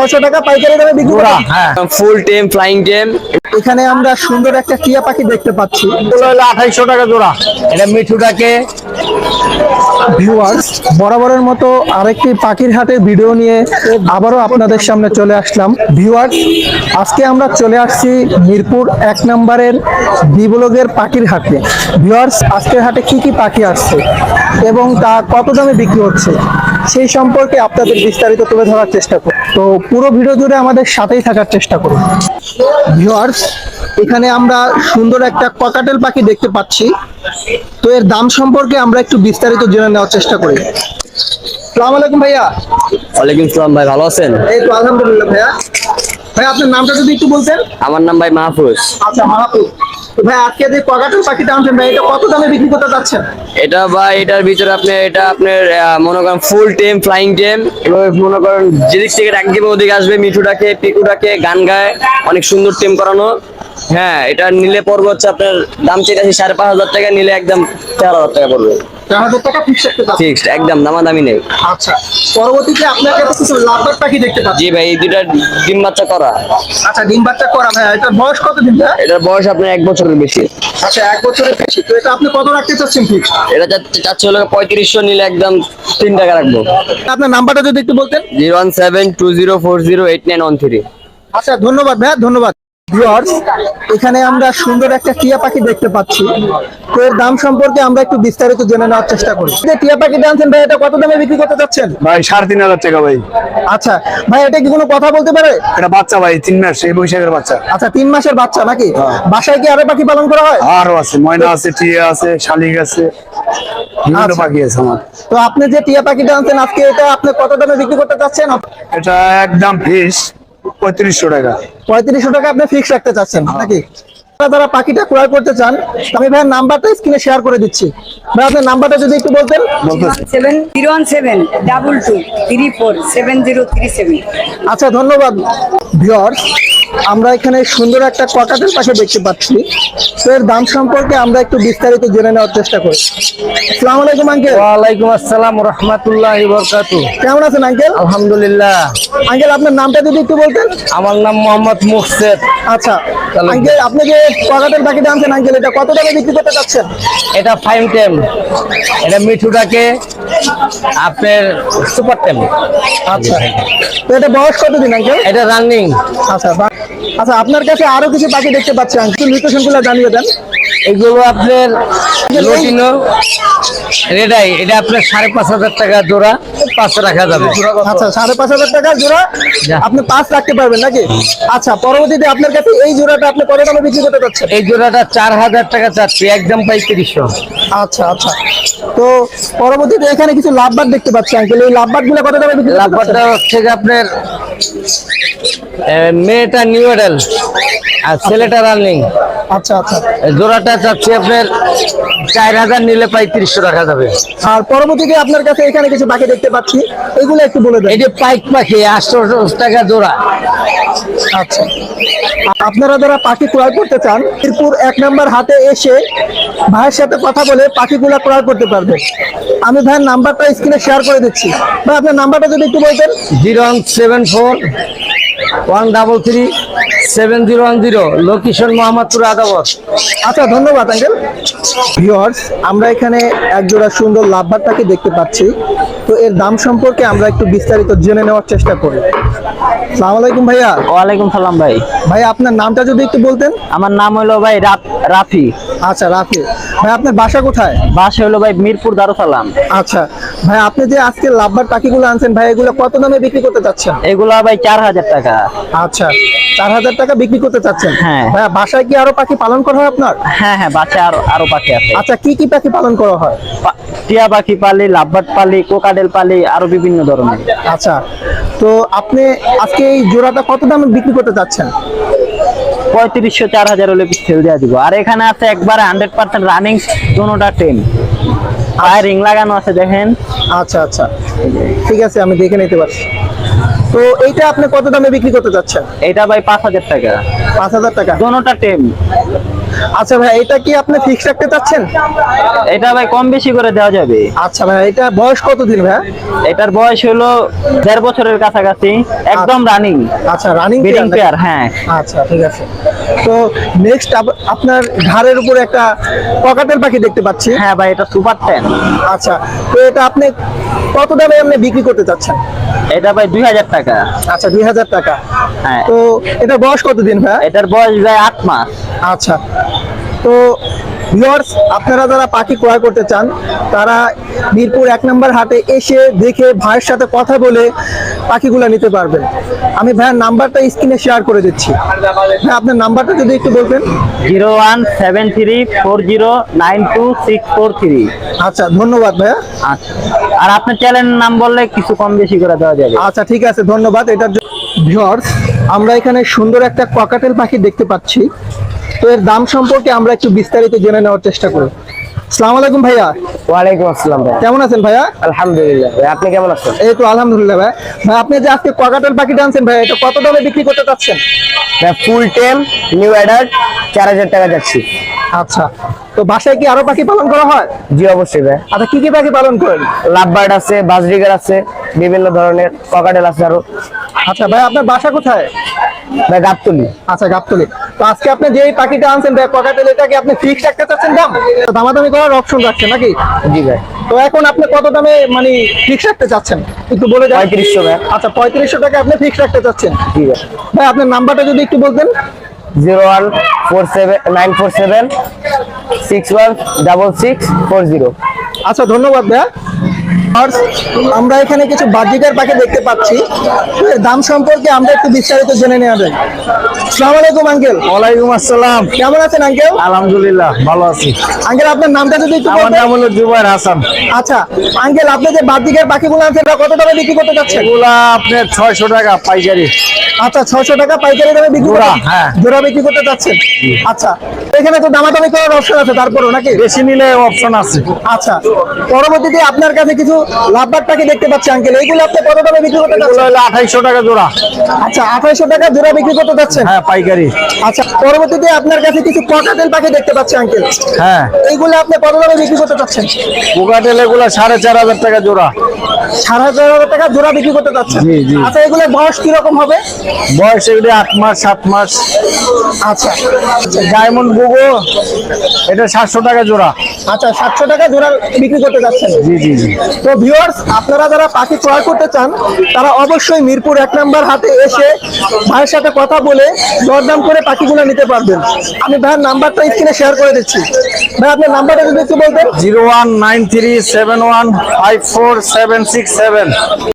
ছশো টাকা পাইকারি দামে বিক্রি জোড়া হ্যাঁ। ফুল টেম ফ্লাইং টেম এখানে আমরা সুন্দর একটা টিয়া পাখি দেখতে পাচ্ছি। এগুলো হলো আঠাইশশো টাকা জোড়া। এটা মিঠুটাকে ভিউয়ার্স বরাবরের মতো আরেকটি পাখির হাটে ভিডিও নিয়ে আবারও আপনাদের সামনে চলে আসলাম। ভিউয়ার্স আজকে আমরা চলে আসছি মিরপুর এক নম্বরের বিবলগের পাখির হাটে। ভিউয়ার্স আজকের হাটে কি কি পাখি আসছে এবং তা কত দামে বিক্রি হচ্ছে? সেই সম্পর্কে আপনাদের বিস্তারিত তুলে ধরার চেষ্টা করুন তো পুরো ভিডিও জুড়ে আমাদের সাথেই থাকার চেষ্টা করুন। ভিউয়ার্স এখানে আমরা সুন্দর একটা ককাটেল পাখি দেখতে পাচ্ছি। তো এর দাম সম্পর্কে আমরা একটু বিস্তারিত জেনে নেওয়ার চেষ্টা করি। সালাম আলাইকুম ভাইয়া। ওয়ালাইকুম সালাম ভাই ভালো আছেন? এই তো আলহামদুলিল্লাহ ভাইয়া। ভাই আপনার নামটা যদি একটু বলতেন। আমার নাম ভাই মাহফুজ। আচ্ছা তো ভাই, আজকে যে ককাটেল পাখিটা আনছেন ভাই, এটা কত দামে বিক্রি করতে যাচ্ছেন? এটা ভাই, এটার ভিতরে আপনি, এটা আপনার মনে করেন ফুল টেম ফ্লাইং টেম এবার মনে করেন যেদিক থেকে ডাক দিবে ওদিকে আসবে মিঠুটাকে, পিকুটাকে, গান গায়, অনেক সুন্দর টেম করানো। হ্যাঁ এটা নিলে পড়বে হচ্ছে আপনার, দাম চেয়েছি সাড়ে পাঁচ হাজার টাকা, নিলে একদম তেরো হাজার টাকা পড়বে। চার হাজার টাকা ফিক্স রাখতে চাচ্ছেন ফিক্সড একদম দামাদামি নেই। আচ্ছা পরবর্তীতে আপনার কাছে কিছু লাভবার পাখি দেখতে পাচ্ছি জি ভাই এই দুইটা ডিম বাচ্চা করা। আচ্ছা ডিম বাচ্চা করা ভাই এটা বয়স কত দিন ভাই? এটার বয়স আপনার এক বছরের বেশি। আচ্ছা এক বছরের বেশি। তো এটা আপনি কত রাখতে চাচ্ছেন ফিক্স এটা চাচ্ছে- চাচ্ছে হলো পঁয়ত্রিশশো নিলে একদম তিন টাকা রাখব। আপনার নাম্বারটা যদি একটু বলতেন। Zero one seven two zero four zero eight nine one three. আচ্ছা ধন্যবাদ ভাইয়া ধন্যবাদ। এখানে আমরা সুন্দর একটা টিয়া পাখি দেখতে পাচ্ছি। তো এর দাম সম্পর্কে আমরা একটু বিস্তারিত জেনে নেওয়ার চেষ্টা করি। যে টিয়া পাখি আনছেন ভাই এটা কত দামে বিক্রি করতে চাচ্ছেন? ভাই সাড়ে তিন হাজার টাকা ভাই। আচ্ছা ভাই এটা কি কোনো কথা বলতে পারে? এটা বাচ্চা ভাই তিন মাস এই বৈশাখের বাচ্চা। আচ্ছা তিন মাসের বাচ্চা নাকি? বাসায় কি আরও পাখি পালন করা হয়? আরও আছে ময়না আছে টিয়া আছে শালিক আছে বিভিন্ন আচ্ছা। পাখি আছে আমার। তো আপনি যে টিয়া পাখিটা আনছেন আজকে এটা আপনি কত দামে বিক্রি করতে চাচ্ছেন? এটা একদম ফিস পঁয়ত্রিশশো টাকা। পঁয়ত্রিশশো টাকা আপনি ফিক্স রাখতে চাচ্ছেন নাকি? যারা পাখিটা ক্রয় করতে চান আমি ভাইয়ের নাম্বারটা স্ক্রিনে শেয়ার করে দিচ্ছি। ভাই আপনার নাম্বারটা যদি একটু বলতেন। Seven zero one seven double two three four seven zero three seven আচ্ছা ধন্যবাদ। ভিওর্স আমরা এখানে সুন্দর একটা ককাটেল পাখি দেখতে পাচ্ছি। তো এর দাম সম্পর্কে আমরা একটু বিস্তারিত জেনে নেওয়ার চেষ্টা করি। আসসালামু আলাইকুম আঙ্কেল। ওয়ালাইকুম আসসালাম রহমতুল্লাহ কেমন আছেন আঙ্কেল? আলহামদুলিল্লাহ। আঙ্কেল আপনার নামটা যদি একটু বলতেন। আমার নাম মোহাম্মদ আচ্ছা আঙ্কেল আপনি যে পাখিটা আনছেন আঙ্কেল এটা কত দামে বিক্রি করতে চাচ্ছেন? এটা ফাইভ টেম। এটা মিঠুটাকে আপনার সুপার টেম। আচ্ছা। তো এটা বয়স কতদিন আঙ্কেল? এটা রানিং। আচ্ছা আচ্ছা আপনার কাছে আরও কিছু পাখি দেখতে পাচ্ছি আঙ্কেল। লোকেশনগুলো জানিয়ে দেন। এগুলো আপনার লোটিনো রেডাই এটা আপনার সাড়ে পাঁচ হাজার টাকা জোড়া পাঁচশো রাখা যাবে আচ্ছা সাড়ে পাঁচ হাজার জোড়া আপনি পাঁচ রাখতে পারবেন নাকি? আচ্ছা পরবর্তীতে আপনার কাছে এই জোড়াটা আপনি কত দামে বিক্রি করতে চাচ্ছেন? এই জোড়াটা চার হাজার টাকা চাচ্ছি একদম আচ্ছা আচ্ছা। তো পরবর্তীতে এখানে কিছু লাভবাদ দেখতে পাচ্ছি আঙ্কেল এই লাভবাদগুলো কত দামে বিক্রি লাভবাদটা হচ্ছে যে আপনার মেয়েটা নিউ এডাল আর ছেলেটা রানিং আচ্ছা আচ্ছা। জোড়াটা চাচ্ছি আপনার চার হাজার নিলে পঁয়ত্রিশশো রাখা যাবে। আর পরবর্তীতে আপনার কাছে এখানে কিছু পাখি দেখতে পাচ্ছি এগুলো একটু বলে দেন। এই যে পাইক পাখি আটশো টাকা জোড়া। আচ্ছা। আপনারা যারা পাখি ক্রয় করতে চান মিরপুর এক নম্বর হাতে এসে ভাইয়ের সাথে কথা বলে পাখিগুলো ক্রয় করতে পারবেন আমি ভাইয়ের নাম্বারটা স্ক্রিনে শেয়ার করে দিচ্ছি। ভাই আপনার নাম্বারটা যদি একটু বলতেন। Zero seven four one double three seven zero one zero, location Mohammadpur Adabor আচ্ছা ধন্যবাদ, আঙ্কেল। ভিওর্স আমরা এখানে একজোড়া সুন্দর লাভবারটাকে দেখতে পাচ্ছি। তো এর দাম সম্পর্কে আমরা একটু বিস্তারিত জেনে নেওয়ার চেষ্টা করি। সালাম আলাইকুম ভাইয়া। ওয়ালাইকুম সালাম ভাই। ভাই আপনার নামটা যদি একটু বলতেন? আমার নাম হলো ভাই রাফি। আচ্ছা রাফি। ভাই আপনার বাসা কোথায়? বাসা হলো ভাই মিরপুর দারুসালাম। আচ্ছা ভাই আপনি যে আজকে লাভবার পাখিগুলো আনছেন ভাই এগুলো কত দামে বিক্রি করতে চাচ্ছেন? এগুলা ভাই চার হাজার টাকা। আচ্ছা চার হাজার টাকা বিক্রি করতে চাচ্ছেন? হ্যাঁ। ভাইয়া বাসায় কি আরও পাখি পালন করা হয় আপনার? হ্যাঁ হ্যাঁ বাসায় আরও আরও পাখি আছে। আচ্ছা কি কি পাখি পালন করা হয়? টিয়া পাখি পালি লাভবাট পালি কোকাডেল পালি আরও বিভিন্ন ধরনের। আচ্ছা তো আপনি আজকে এই জোড়াটা কত দামে বিক্রি করতে চাচ্ছেন? পঁয়ত্রিশশো চার হাজার হলে সেল দেওয়া দিব। আর এখানে আছে একবার হান্ড্রেড পার্সেন্ট রানিং দোনোটা টেন আর রিং লাগানো আছে দেখেন। আচ্ছা আচ্ছা। ঠিক আছে আমি দেখে নিতে পারছি। তো এইটা আপনি কত দামে বিক্রি করতে চাচ্ছেন? এটা ভাই পাঁচ হাজার টাকা। পাঁচ হাজার টাকা। দোনোটা টেম আচ্ছা ভাই এটা কি আপনি ফিক্স রাখতে চাচ্ছেন? এটা ভাই কম বেশি করে দেওয়া যাবে। আচ্ছা ভাই এটা বয়স কতদিন ভাই? এটার বয়স হলো দেড় বছরের কাছাকাছি একদম রানিং আচ্ছা রানিং ব্রিডিং পেয়ার হ্যাঁ। আচ্ছা ঠিক আছে। তো নেক্সট আপনার ঘাড়ের উপরে একটা পকাটেল পাখি দেখতে পাচ্ছি। হ্যাঁ ভাই এটা সুপার টেন আচ্ছা তো এটা আপনি কত দামে আপনি বিক্রি করতে চাচ্ছেন? এটা ভাই দুই হাজার টাকা। আচ্ছা দুই হাজার টাকা। হ্যাঁ। তো এটা বয়স কতদিন ভাই? এটার বয়স ভাই আট মাস। আচ্ছা তো ভিউয়ার্স আপনারা যারা পাখি ক্রয় করতে চান তারা মিরপুর এক নম্বর হাটে এসে দেখে ভাইয়ের সাথে কথা বলে পাখিগুলো নিতে পারবেন। আমি ভাইয়ের নাম্বারটা স্ক্রিনে শেয়ার করে দিচ্ছি। ভাই আপনার নাম্বারটা যদি একটু বলবেন। Zero one seven three four zero nine two six four three. আচ্ছা ধন্যবাদ ভাইয়া। আচ্ছা। আর আপনার চ্যানেলের নাম বললে কিছু কম বেশি করে দেওয়া যাবে। আচ্ছা ঠিক আছে ধন্যবাদ। এটার ভিউয়ার্স আমরা এখানে সুন্দর একটা ককাটেল পাখি দেখতে পাচ্ছি। তো এর দাম সম্পর্কে আমরা একটু বিস্তারিত জেনে নেওয়ার চেষ্টা করি সালাম আলাইকুম ভাইয়া। ওয়ালাইকুম আসসালাম ভাই। কেমন আছেন ভাইয়া? আলহামদুলিল্লাহ ভাই আপনি কেমন আছেন? এই তো আলহামদুলিল্লাহ ভাই। ভাই আপনি যে আজকে ককাটেল পাখিটা আনছেন ভাই এটা কত দামে বিক্রি করতে চাচ্ছেন? ফুল টেম নিউ অ্যাডাল্ট চার হাজার টাকা যাচ্ছি। আচ্ছা তো বাসায় কি আরও পাখি পালন করা হয়? জি অবশ্যই ভাই। আচ্ছা কি কি পাখি পালন করেন? লাভবার্ড আছে বাজরিগার আছে বিভিন্ন ধরনের ককাটেল আছে আরও। আচ্ছা ভাই আপনার বাসা কোথায়? ভাই গাবতলি। আচ্ছা গাবতলি। তো আজকে আপনি যে পাখিটা আনছেন ককাটেল এটাকে আপনি ফিক্স রাখতে চাচ্ছেন দাম? দামাদামি করার অপশন রাখছেন নাকি? জি ভাই। তো এখন আপনি কত দামে মানে ফিক্স রাখতে চাচ্ছেন? একটু বলে যান পঁয়ত্রিশশো ভাই। আচ্ছা পঁয়ত্রিশশো টাকা আপনি ফিক্স রাখতে চাচ্ছেন। জি ভাই। ভাই আপনার নাম্বারটা যদি একটু বলতেন। Zero one four seven nine four seven six one double six four zero. আচ্ছা ধন্যবাদ ভাইয়া। আর আমরা এখানে কিছু বাজিকার পাখি দেখতে পাচ্ছি। দাম সম্পর্কে আমরা একটু বিস্তারিত জেনে নেওয়া যায় সালাম আলাইকুম আঙ্কেল। ওয়ালাইকুম আসসালাম। কেমন আছেন আঙ্কেল? আলহামদুলিল্লাহ ভালো আছি। আঙ্কেল আপনার নামটা যদি একটু আমার নাম হলো জুবাইর হাসান। আচ্ছা আঙ্কেল আপনি যে বাজিকার পাখিগুলো ওটা কত টাকা বিক্রি করতে চাচ্ছেন? এগুলা আপনার ছয়শো টাকা পাইকারি। আচ্ছা ছয়শো টাকা পাইকারি দামে বিক্রি করতে হ্যাঁ। জোড়া বিক্রি করতে চাচ্ছেন? আচ্ছা এখানে তো দামাদামি করার অপশন আছে তারপরও নাকি? বেশি নিলে অপশন আছে। আচ্ছা পরবর্তীতে আপনার কাছে কিছু লাভবাদ পাখি দেখতে পাচ্ছি আঙ্কেল এইগুলো আপনি কত দামে বিক্রি করতে এগুলো চাচ্ছেন হলো আঠাইশো টাকা জোড়া। আচ্ছা 2800 টাকা জোড়া বিক্রি করতে চাচ্ছেন হ্যাঁ পাইকারি। আচ্ছা পরবর্তীতে আপনার কাছে কিছু পকাটেল পাখি দেখতে পাচ্ছি আঙ্কেল হ্যাঁ। এইগুলো আপনি কত দামে বিক্রি করতে যাচ্ছেন? পোকাটেল এগুলো সাড়ে চার হাজার টাকা জোড়া। সাড়ে হাজার হাজার টাকা জোড়া বিক্রি করতে জি। আচ্ছা এগুলোর বয়স কীরকম হবে? বয়স এগুলি আট মাস সাত মাস। আচ্ছা। ডায়মন্ড গুগো এটা সাতশো টাকা জোড়া। আচ্ছা সাতশো টাকা জোড়া বিক্রি করতে যাচ্ছেন। জি জি জি। তো ভিউয়ার্স আপনারা যারা পাখি ক্রয় করতে চান তারা অবশ্যই মিরপুর এক নম্বর হাতে এসে ভাইয়ের সাথে কথা বলে দরদাম করে পাখিগুলো নিতে পারবেন। আমি ভাইয়ের নাম্বারটা স্ক্রিনে শেয়ার করে দিচ্ছি। ভাই আপনার নাম্বারটা যদি একটু বলতেন। Zero one nine three seven one five four seven six seven